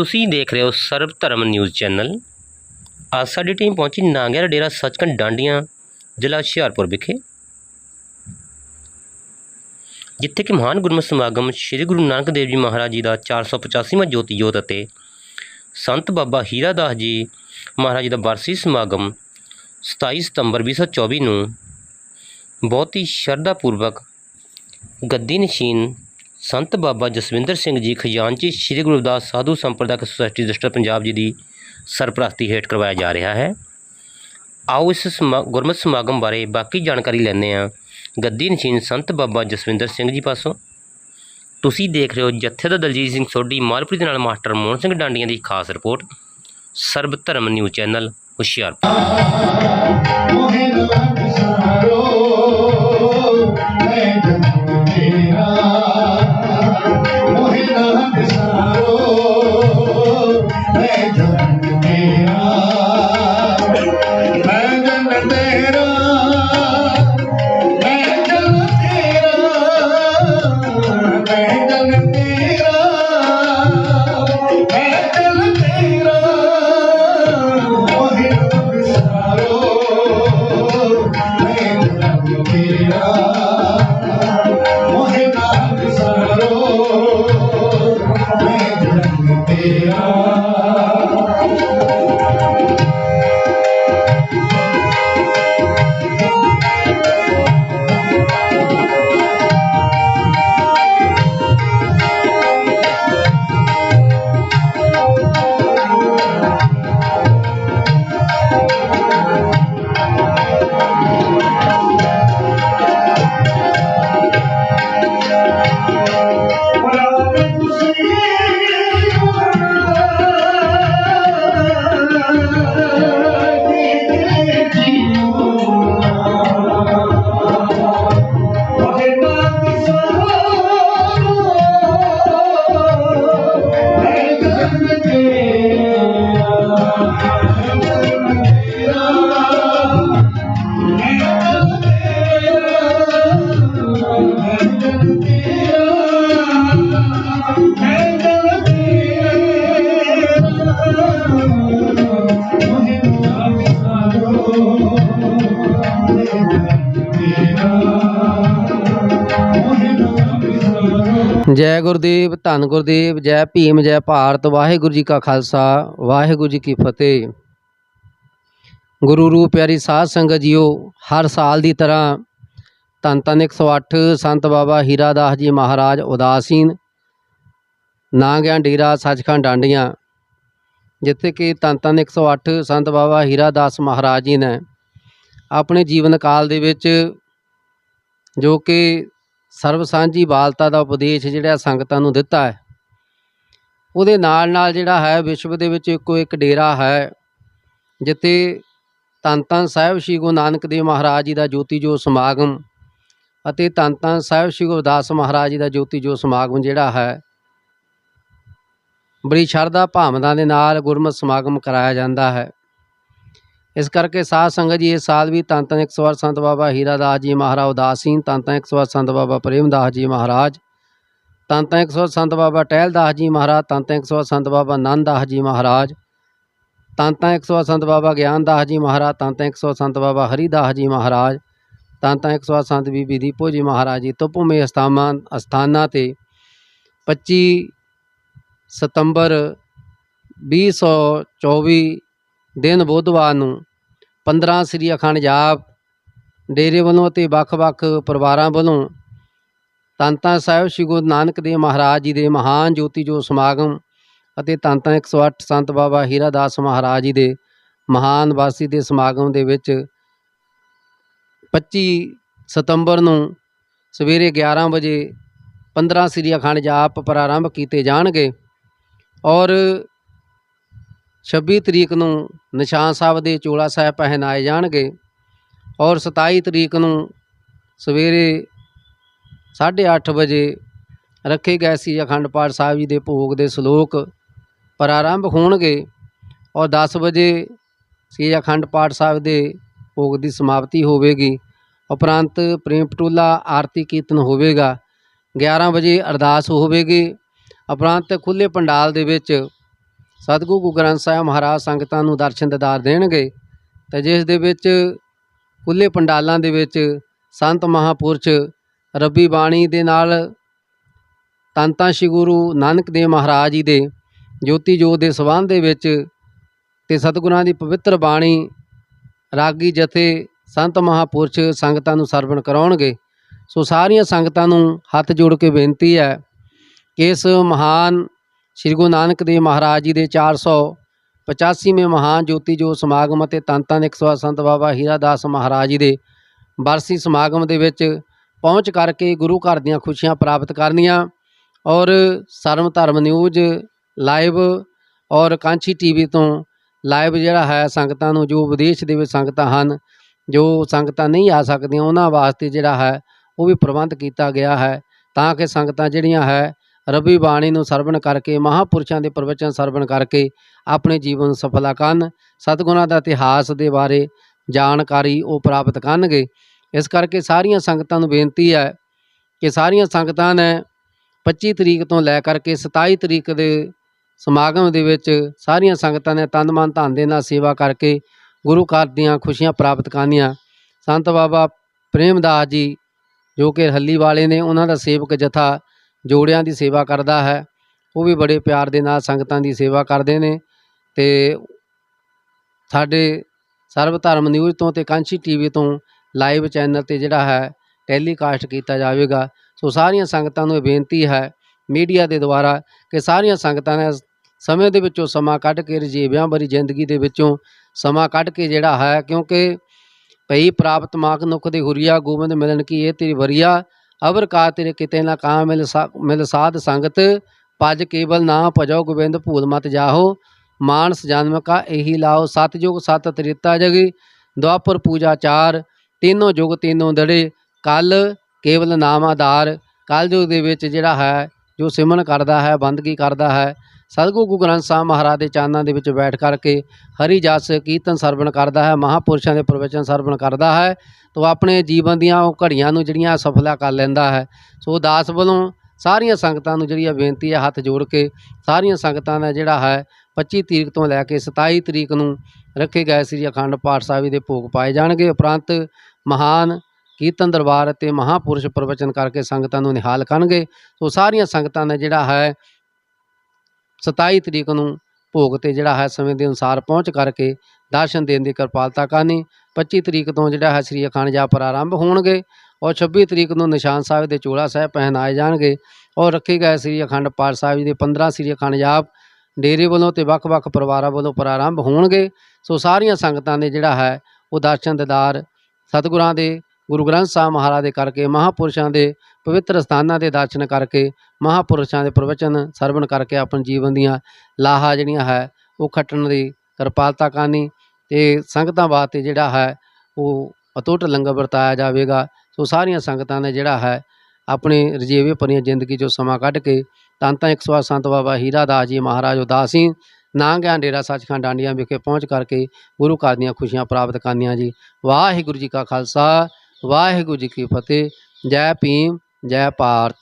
ਤੁਸੀਂ ਦੇਖ ਰਹੇ ਹੋ ਸਰਬ ਧਰਮ ਨਿਊਜ਼ ਚੈਨਲ। ਅੱਜ ਸਾਡੀ ਟੀਮ ਪਹੁੰਚੀ ਨਾਂਗਿਆ ਡੇਰਾ ਸੱਚਖੰਡ ਡਾਂਡੀਆਂ ਜ਼ਿਲ੍ਹਾ ਹੁਸ਼ਿਆਰਪੁਰ ਵਿਖੇ। ਜਿੱਥੇ ਕਿ ਮਹਾਨ ਗੁਰਮਤਿ ਸਮਾਗਮ ਸ੍ਰੀ ਗੁਰੂ ਨਾਨਕ ਦੇਵ ਜੀ ਮਹਾਰਾਜ ਜੀ ਦਾ 485ਵਾਂ ਜੋਤੀ ਜੋਤ ਅਤੇ ਸੰਤ ਬਾਬਾ ਹੀਰਾ ਦਾਸ ਜੀ ਮਹਾਰਾਜ ਜੀ ਦਾ ਬਰਸੀ ਸਮਾਗਮ 27 ਸਤੰਬਰ 2024 ਨੂੰ ਬਹੁਤ ਹੀ ਸ਼ਰਧਾ ਪੂਰਵਕ ਗੱਦੀ ਨਸ਼ੀਨ ਸੰਤ ਬਾਬਾ ਜਸਵਿੰਦਰ ਸਿੰਘ ਜੀ ਖਜ਼ਾਨਚੀ ਸ੍ਰੀ ਗੁਰੂ ਰਵਿਦਾਸ ਸਾਧੂ ਸੰਪਰਦਾਇਕ ਸੁਸਾਇਟੀ ਰਜਿਸਟਰ ਪੰਜਾਬ ਜੀ ਦੀ ਸਰਪ੍ਰਸਤੀ ਹੇਠ ਕਰਵਾਇਆ ਜਾ ਰਿਹਾ ਹੈ। ਆਓ ਇਸ ਸਮਾ- ਗੁਰਮਤਿ ਸਮਾਗਮ ਬਾਰੇ ਬਾਕੀ ਜਾਣਕਾਰੀ ਲੈਂਦੇ ਹਾਂ। ਗੱਦੀ ਨਸ਼ੀਨ ਸੰਤ ਬਾਬਾ ਜਸਵਿੰਦਰ ਸਿੰਘ ਜੀ ਪਾਸੋਂ। ਤੁਸੀਂ ਦੇਖ ਰਹੇ ਹੋ ਜੱਥੇ ਦਾ ਦਲਜੀਤ ਸਿੰਘ ਸੋਢੀ, ਮਾਲਪੁਰੀ ਦੇ ਨਾਲ ਮਾਸਟਰ ਮੋਹਨ ਸਿੰਘ ਡਾਂਡੀਆਂ ਦੀ ਖਾਸ ਰਿਪੋਰਟ। ਸਰਬ ਧਰਮ ਨਿਊਜ਼ ਚੈਨਲ ਹੁਸ਼ਿਆਰਪੁਰ। ਜੈ ਗੁਰਦੇਵ, ਧੰਨ ਗੁਰਦੇਵ, ਜੈ ਭੀਮ, ਜੈ ਭਾਰਤ, ਵਾਹਿਗੁਰੂ ਜੀ ਕਾ ਖਾਲਸਾ, ਵਾਹਿਗੁਰੂ ਜੀ ਕੀ ਫਤਿਹ। ਗੁਰੂ ਰੂਪ ਪਿਆਰੀ ਸਾਧ ਸੰਗਤ ਜੀਓ, ਹਰ ਸਾਲ ਦੀ ਤਰ੍ਹਾਂ ਧੰਨ ਧੰਨ 108 ਸੰਤ ਬਾਬਾ ਹੀਰਾ ਦਾਸ ਜੀ ਮਹਾਰਾਜ ਉਦਾਸੀਨ ਨਾ ਗਿਆ ਡੇਰਾ ਸੱਚਖੰਡ ਡਾਂਡੀਆਂ, ਜਿੱਥੇ ਕਿ ਧੰਨ ਧੰਨ 108 ਸੰਤ ਬਾਬਾ ਹੀਰਾ ਦਾਸ ਮਹਾਰਾਜ ਜੀ ਨੇ ਆਪਣੇ ਜੀਵਨ ਕਾਲ ਦੇ ਵਿੱਚ ਜੋ ਕਿ ਸਰਬ ਸਾਂਝੀ ਬਾਲਤਾ ਦਾ ਉਪਦੇਸ਼ ਜਿਹੜਾ ਸੰਗਤਾਂ ਨੂੰ ਦਿੱਤਾ ਹੈ। ਉਹਦੇ ਨਾਲ ਨਾਲ ਜਿਹੜਾ ਹੈ, ਵਿਸ਼ਵ ਦੇ ਵਿੱਚ ਇੱਕੋ ਇੱਕ ਡੇਰਾ ਹੈ, ਜਿੱਥੇ ਧੰਨ ਧੰਨ ਸਾਹਿਬ ਸ਼੍ਰੀ ਗੁਰੂ ਨਾਨਕ ਦੇਵ ਮਹਾਰਾਜ ਜੀ ਦਾ ਜੋਤੀ ਜੋ ਸਮਾਗਮ ਅਤੇ ਧੰਨ ਧੰਨ ਸਾਹਿਬ ਸ਼੍ਰੀ ਗੁਰਦਾਸ ਮਹਾਰਾਜ ਜੀ ਦਾ ਜੋਤੀ ਜੋ ਸਮਾਗਮ ਜਿਹੜਾ ਹੈ, ਬੜੀ ਸ਼ਰਧਾ ਭਾਵਨਾ ਦੇ ਨਾਲ ਗੁਰਮਤਿ ਸਮਾਗਮ ਕਰਾਇਆ ਜਾਂਦਾ ਹੈ। ਇਸ ਕਰਕੇ ਸਾਧ ਸੰਗਤ ਜੀ ਇਸ ਸਾਲ ਵੀ ਧੰਨ ਧੰਨ 108 ਸੰਤ ਬਾਬਾ ਹੀਰਾ ਦਾਸ ਜੀ ਮਹਾਰਾਜ ਉਦਾਸੀਨ ਧੰਨ ਧੰਨ 108 ਸੰਤ ਬਾਬਾ ਪ੍ਰੇਮ ਦਾਸ ਜੀ ਮਹਾਰਾਜ ਧੰਨ ਧੰਨ 108 ਸੰਤ ਬਾਬਾ ਟਹਿਲ ਦਾਸ ਜੀ ਮਹਾਰਾਜ ਧੰਨ ਧੰਨ 108 ਸੰਤ ਬਾਬਾ ਨੰਦ ਦਾਸ ਜੀ ਮਹਾਰਾਜ ਧੰਨ ਧੰਨ 108 ਸੰਤ ਬਾਬਾ ਗਿਆਨ ਦਾਸ ਜੀ ਮਹਾਰਾਜ ਧੰਨ ਧੰਨ 108 ਸੰਤ ਬਾਬਾ ਹਰੀ ਦਾਸ ਜੀ ਮਹਾਰਾਜ ਧੰਨ ਧੰਨ 108 ਸੰਤ ਬੀਬੀ ਦੀਪੋ ਜੀ ਮਹਾਰਾਜ ਜੀ ਤੋਂ ਭੂਮੀ ਅਸਥਾਨਾਂ ਅਸਥਾਨਾਂ ਤੇ 25 ਸਤੰਬਰ 2024 ਦਿਨ ਬੁੱਧਵਾਰ ਨੂੰ 15 ਸ੍ਰੀ ਅਖੰਡ ਜਾਪ, ਡੇਰੇ ਵੱਲੋਂ ਅਤੇ ਵੱਖ-ਵੱਖ ਪਰਿਵਾਰਾਂ ਵੱਲੋਂ ਧੰਨ ਧੰਨ ਸਾਹਿਬ ਸ੍ਰੀ ਗੁਰੂ ਨਾਨਕ ਦੇਵ ਮਹਾਰਾਜ ਜੀ ਦੇ ਮਹਾਨ ਜੋਤੀ ਜੋ ਸਮਾਗਮ ਅਤੇ ਧੰਨ ਧੰਨ 108 ਸੰਤ ਬਾਬਾ ਹੀਰਾ ਦਾਸ ਮਹਾਰਾਜ ਜੀ ਦੇ ਮਹਾਨ ਵਾਸੀ ਦੇ ਸਮਾਗਮ ਦੇ ਵਿੱਚ 25 ਸਤੰਬਰ ਨੂੰ ਸਵੇਰੇ 11 ਵਜੇ 15 ਸ੍ਰੀ ਅਖੰਡ ਜਾਪ ਪ੍ਰਾਰੰਭ ਕੀਤੇ ਜਾਣਗੇ ਔਰ 26 ਤਰੀਕ ਨੂੰ ਨਿਸ਼ਾਨ ਸਾਹਿਬ ਦੇ ਚੋਲਾ ਸਾਹਿਬ ਪਹਿਨਾਏ ਜਾਣਗੇ ਔਰ 27 ਤਰੀਕ ਨੂੰ ਸਵੇਰੇ 8:30 ਵਜੇ ਰੱਖੇ ਗਏ ਸੀ ਅਖੰਡ ਪਾਠ ਸਾਹਿਬ ਜੀ ਦੇ ਭੋਗ ਦੇ ਸ਼ਲੋਕ ਪ੍ਰਾਰੰਭ ਹੋਣਗੇ ਔਰ 10 ਵਜੇ ਸ਼੍ਰੀ ਅਖੰਡ ਪਾਠ ਸਾਹਿਬ ਦੇ ਭੋਗ ਦੀ ਸਮਾਪਤੀ ਹੋਵੇਗੀ। ਉਪਰੰਤ ਪ੍ਰੇਮ ਪਟੋਲਾ ਆਰਤੀ ਕੀਰਤਨ ਹੋਵੇਗਾ। 11 ਵਜੇ ਅਰਦਾਸ ਹੋਵੇਗੀ। ਉਪਰੰਤ ਖੁੱਲੇ ਪੰਡਾਲ ਦੇ ਵਿੱਚ ਸਤਿਗੁਰੂ ਗੁਰੂ ਗ੍ਰੰਥ ਸਾਹਿਬ ਮਹਾਰਾਜ ਸੰਗਤਾਂ ਨੂੰ ਦਰਸ਼ਨ ਦਿਦਾਰ ਦੇਣਗੇ ਤੇ ਜਿਸ ਦੇ ਵਿੱਚ ਖੁੱਲੇ ਪੰਡਾਲਾਂ ਦੇ ਵਿੱਚ ਸੰਤ ਮਹਾਪੁਰਸ਼ ਰੱਬੀ ਬਾਣੀ ਦੇ ਨਾਲ ਧੰਨ ਸ਼੍ਰੀ ਗੁਰੂ ਨਾਨਕ ਦੇਵ ਮਹਾਰਾਜ ਜੀ ਦੇ ਜੋਤੀ ਜੋਤ ਦੇ ਸਬੰਧ ਦੇ ਵਿੱਚ ਤੇ ਸਤਿਗੁਰਾਂ ਦੀ ਪਵਿੱਤਰ ਬਾਣੀ ਰਾਗੀ ਜਥੇ ਸੰਤ ਮਹਾਪੁਰਸ਼ ਸੰਗਤਾਂ ਨੂੰ ਸਰਵਣ ਕਰਾਉਣਗੇ। ਸੋ ਸਾਰੀਆਂ ਸੰਗਤਾਂ ਨੂੰ ਹੱਥ ਜੋੜ ਕੇ ਬੇਨਤੀ ਹੈ ਕਿ ਇਸ ਮਹਾਨ ਸ੍ਰੀ ਗੁਰੂ ਨਾਨਕ ਦੇਵ ਮਹਾਰਾਜ ਜੀ ਦੇ 485ਵੇਂ ਮਹਾਨ ਜੋਤੀ ਜੋਤ ਸਮਾਗਮ ਅਤੇ ਤਨ ਇੱਕ ਸਵਾ ਸੰਤ ਬਾਬਾ ਹੀਰਾ ਦਾਸ ਮਹਾਰਾਜ ਜੀ ਦੇ ਬਰਸੀ ਸਮਾਗਮ ਦੇ ਵਿੱਚ ਪਹੁੰਚ ਕਰਕੇ ਗੁਰੂ ਘਰ ਦੀਆਂ ਖੁਸ਼ੀਆਂ ਪ੍ਰਾਪਤ ਕਰਨੀਆਂ ਔਰ ਸਰਮ ਧਰਮ ਨਿਊਜ਼ ਲਾਈਵ ਔਰ ਕਾਂਚੀ ਟੀਵੀ ਤੋਂ ਲਾਈਵ ਜਿਹੜਾ ਹੈ ਸੰਗਤਾਂ ਨੂੰ ਜੋ ਵਿਦੇਸ਼ ਦੇ ਵਿੱਚ ਸੰਗਤਾਂ ਹਨ, ਜੋ ਸੰਗਤਾਂ ਨਹੀਂ ਆ ਸਕਦੀਆਂ, ਉਹਨਾਂ ਵਾਸਤੇ ਜਿਹੜਾ ਹੈ ਉਹ ਵੀ ਪ੍ਰਬੰਧ ਕੀਤਾ ਗਿਆ ਹੈ ਤਾਂ ਕਿ ਸੰਗਤਾਂ ਜਿਹੜੀਆਂ ਹੈ ਰੱਬੀ ਬਾਣੀ ਨੂੰ ਸਰਵਣ ਕਰਕੇ, ਮਹਾਪੁਰਸ਼ਾਂ ਦੇ ਪ੍ਰਵਚਨ ਸਰਵਣ ਕਰਕੇ ਆਪਣੇ ਜੀਵਨ ਨੂੰ ਸਫਲਾ ਕਰਨ। ਸਤਿਗੁਰਾਂ ਦਾ ਇਤਿਹਾਸ ਦੇ ਬਾਰੇ ਜਾਣਕਾਰੀ ਉਹ ਪ੍ਰਾਪਤ ਕਰਨਗੇ। ਇਸ ਕਰਕੇ ਸਾਰੀਆਂ ਸੰਗਤਾਂ ਨੂੰ ਬੇਨਤੀ ਹੈ ਕਿ ਸਾਰੀਆਂ ਸੰਗਤਾਂ ਨੇ 25 ਤਰੀਕ ਤੋਂ ਲੈ ਕਰਕੇ 27 ਤਰੀਕ ਦੇ ਸਮਾਗਮ ਦੇ ਵਿੱਚ ਸਾਰੀਆਂ ਸੰਗਤਾਂ ਨੇ ਤਨ ਮਨ ਧਨ ਦੇ ਨਾਲ ਸੇਵਾ ਕਰਕੇ ਗੁਰੂ ਘਰ ਦੀਆਂ ਖੁਸ਼ੀਆਂ ਪ੍ਰਾਪਤ ਕਰਨੀਆਂ। ਸੰਤ ਬਾਬਾ ਪ੍ਰੇਮਦਾਸ ਜੀ ਜੋ ਕਿ ਹੱਲੀ ਵਾਲੇ ਨੇ, ਉਹਨਾਂ ਦਾ ਸੇਵਕ ਜਥਾ ਜੋੜਿਆਂ ਦੀ ਸੇਵਾ ਕਰਦਾ ਹੈ। ਉਹ ਵੀ ਬੜੇ ਪਿਆਰ ਦੇ ਨਾਲ ਸੰਗਤਾਂ ਦੀ ਸੇਵਾ ਕਰਦੇ ਨੇ ਤੇ ਸਾਡੇ ਸਰਵ ਧਰਮ ਨਿਊਜ਼ ਤੋਂ ਤੇ ਕਾਂਚੀ ਟੀਵੀ ਤੋਂ ਲਾਈਵ ਚੈਨਲ ਤੇ ਜਿਹੜਾ ਹੈ ਟੈਲੀਕਾਸਟ ਕੀਤਾ ਜਾਵੇਗਾ। ਸੋ ਸਾਰੀਆਂ ਸੰਗਤਾਂ ਨੂੰ ਇਹ ਬੇਨਤੀ ਹੈ ਮੀਡੀਆ ਦੇ ਦੁਆਰਾ ਕਿ ਸਾਰੀਆਂ ਸੰਗਤਾਂ ਨੇ ਸਮੇਂ ਦੇ ਵਿੱਚੋਂ ਸਮਾਂ ਕੱਢ ਕੇ ਰਜੀਵਿਆਂ ਭਰੀ ਜ਼ਿੰਦਗੀ ਦੇ ਵਿੱਚੋਂ ਸਮਾਂ ਕੱਢ ਕੇ ਜਿਹੜਾ ਹੈ ਕਿਉਂਕਿ ਭਈ ਪ੍ਰਾਪਤ ਮਾਕ ਨੁਖ ਦੇ ਹੁਰੀਆ ਗੋਬਿੰਦ ਮਿਲਣ ਕੀ ਇਹ ਤੇਰੀ ਵਰੀਆ ਅਵਰ ਕਾ ਤੇਰੇ ਕਿਤੇ ਨਾ ਕਾਂ, ਮਿਲ ਸਾ, ਮਿਲ ਸਾਧ ਸੰਗਤ, ਭਜ ਕੇਵਲ ਨਾ ਭਜੋ ਗੋਬਿੰਦ ਭੂਲ ਮਤ ਜਾਹੋ। ਮਾਨਸ ਜਨਮ ਕਾ ਇਹੀ ਲਾਓ ਸਤਜੁਗ ਸਤ ਤ੍ਰਿਤਾ ਜਗੀ, ਦੁਆਪਰ ਪੂਜਾ ਚਾਰ, ਤਿੰਨੋਂ ਯੁਗ ਤਿੰਨੋਂ ਦੜੇ, ਕਲ ਕੇਵਲ ਨਾਮ ਆਧਾਰ, ਕਲ ਕਲਯੁਗ ਦੇ ਵਿੱਚ ਜਿਹੜਾ ਹੈ, ਜੋ ਸਿਮਰਨ ਕਰਦਾ ਹੈ, ਬੰਦਗੀ ਕਰਦਾ ਹੈ ਸਤਿਗੁਰੂ ਗੁਰੂ ਗ੍ਰੰਥ ਸਾਹਿਬ ਮਹਾਰਾਜ ਦੇ ਚਾਨਾਂ ਦੇ ਵਿੱਚ ਬੈਠ ਕਰਕੇ ਹਰੀ ਜਸ ਕੀਰਤਨ ਸਰਵਣ ਕਰਦਾ ਹੈ, ਮਹਾਪੁਰਸ਼ਾਂ ਦੇ ਪ੍ਰਵਚਨ ਸਰਵਣ ਕਰਦਾ ਹੈ ਤੋ ਆਪਣੇ ਜੀਵਨ ਦੀਆਂ ਉਹ ਘੜੀਆਂ ਨੂੰ ਜਿਹੜੀਆਂ ਸਫਲਾ ਕਰ ਲੈਂਦਾ ਹੈ। ਸੋ ਦਾਸ ਵੱਲੋਂ ਸਾਰੀਆਂ ਸੰਗਤਾਂ ਨੂੰ ਜਿਹੜੀ ਆ ਬੇਨਤੀ ਹੈ ਹੱਥ ਜੋੜ ਕੇ ਸਾਰੀਆਂ ਸੰਗਤਾਂ ਦਾ ਜਿਹੜਾ ਹੈ 25 ਤਰੀਕ ਤੋਂ ਲੈ ਕੇ 27 ਤਰੀਕ ਨੂੰ ਰੱਖੇ ਗਏ ਸ੍ਰੀ ਅਖੰਡ ਪਾਠ ਸਾਹਿਬ ਦੇ ਭੋਗ ਪਾਏ ਜਾਣਗੇ। ਉਪਰੰਤ ਮਹਾਨ ਕੀਰਤਨ ਦਰਬਾਰ ਅਤੇ ਮਹਾਪੁਰਸ਼ ਪ੍ਰਵਚਨ ਕਰਕੇ ਸੰਗਤਾਂ ਨੂੰ ਨਿਹਾਲ ਕਰਨਗੇ। ਸੋ ਸਾਰੀਆਂ ਸੰਗਤਾਂ ਨੇ ਜਿਹੜਾ ਹੈ 27 ਤਰੀਕ ਨੂੰ ਭੋਗ ਤੇ ਜਿਹੜਾ ਹੈ ਸਮੇਂ ਦੇ ਅਨੁਸਾਰ ਪਹੁੰਚ ਕਰਕੇ ਦਰਸ਼ਨ ਦੇਣ ਦੀ ਕਿਰਪਾਲਤਾ ਕਰਨੀ। 25 ਤਰੀਕ ਤੋਂ ਜਿਹੜਾ ਹੈ ਸ੍ਰੀ ਅਖੰਡ ਜਾਪ ਪ੍ਰਾਰੰਭ ਹੋਣਗੇ ਔਰ 26 ਤਰੀਕ ਨੂੰ ਨਿਸ਼ਾਨ ਸਾਹਿਬ ਦੇ ਚੋਲਾ ਸਾਹਿਬ ਪਹਿਨਾਏ ਜਾਣਗੇ ਔਰ ਰੱਖੇ ਗਏ ਸ੍ਰੀ ਅਖੰਡ ਪਾਠ ਸਾਹਿਬ ਜੀ ਦੇ 15 ਸ੍ਰੀ ਅਖੰਡ ਜਾਪ ਡੇਰੇ ਵੱਲੋਂ ਤੇ ਵੱਖ-ਵੱਖ ਪਰਿਵਾਰਾਂ ਵੱਲੋਂ ਪ੍ਰਾਰੰਭ ਹੋਣਗੇ। ਸੋ ਸਾਰੀਆਂ ਸੰਗਤਾਂ ਨੇ ਜਿਹੜਾ ਹੈ ਉਹ ਦਰਸ਼ਨ ਦਿਦਾਰ ਸਤਿਗੁਰਾਂ ਦੇ ਗੁਰੂ ਗ੍ਰੰਥ ਸਾਹਿਬ ਮਹਾਰਾਜ ਦੇ ਕਰਕੇ, ਮਹਾਪੁਰਸ਼ਾਂ ਦੇ ਪਵਿੱਤਰ ਸਥਾਨਾਂ ਦੇ ਦਰਸ਼ਨ ਕਰਕੇ, ਮਹਾਪੁਰਸ਼ਾਂ ਦੇ ਪ੍ਰਵਚਨ ਸਰਵਣ ਕਰਕੇ ਆਪਣੇ ਜੀਵਨ ਦੀਆਂ ਲਾਹਾ ਜਿਹੜੀਆਂ ਹੈ, ਉਹ ਖੱਟਣ ਦੀ ਕਿਰਪਾਲਤਾ ਕਰਨੀ ਤੇ ਸੰਗਤਾਂ ਵਾਸਤੇ ਜਿਹੜਾ ਹੈ, ਉਹ ਅਤੁੱਟ ਲੰਗਰ ਵਰਤਾਇਆ ਜਾਵੇਗਾ। ਸੋ ਸਾਰੀਆਂ ਸੰਗਤਾਂ ਨੇ ਜਿਹੜਾ ਹੈ, ਆਪਣੇ ਰਜੀਵੇ ਭਰੀਆਂ ਜ਼ਿੰਦਗੀ 'ਚੋਂ ਸਮਾਂ ਕੱਢ ਕੇ, ਤਾਂ ਧੰਨ 108 ਸੰਤ ਬਾਬਾ ਹੀਰਾ ਦਾਸ ਜੀ ਮਹਾਰਾਜ ਉਦਾਸੀ ਨਾ ਗਿਆਨ ਡੇਰਾ ਸੱਚਖੰਡ ਡਾਂਡੀਆਂ ਵਿਖੇ ਪਹੁੰਚ ਕਰਕੇ ਗੁਰੂ ਘਰ ਦੀਆਂ ਖੁਸ਼ੀਆਂ ਪ੍ਰਾਪਤ ਕਰਨੀਆਂ ਜੀ। ਵਾਹਿਗੁਰੂ ਜੀ ਕਾ ਖਾਲਸਾ ਵਾਹਿਗੁਰੂ ਜੀ ਕੀ ਫਤਿਹ। ਜੈ ਭੀਮ ਜੈ ਭਾਰਤ।